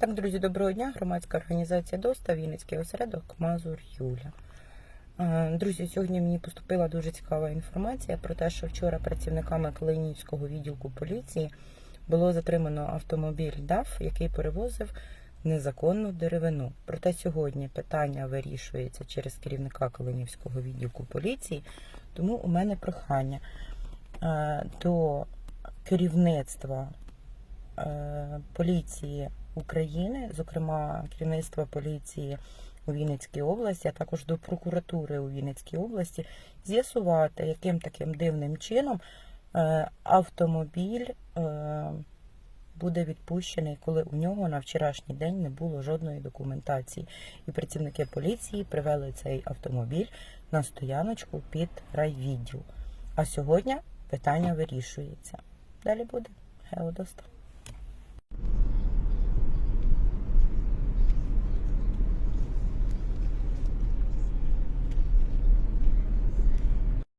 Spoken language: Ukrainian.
Так, друзі, доброго дня. Громадська організація ДОСТА, Вінницький осередок Мазур Юля. Е, Друзі, сьогодні мені поступила дуже цікава інформація про те, що вчора працівниками Калинівського відділку поліції було затримано автомобіль ДАФ, який перевозив незаконну деревину. Проте сьогодні питання вирішується через керівника Калинівського відділку поліції. Тому у мене прохання е, до керівництва е, поліції України, зокрема керівництва поліції у Вінницькій області, а також до прокуратури у Вінницькій області, з'ясувати, яким таким дивним чином е, автомобіль е, буде відпущений, коли у нього на вчорашній день не було жодної документації. І працівники поліції привели цей автомобіль на стояночку під райвідділ. А сьогодні питання вирішується. Далі буде Геодоста.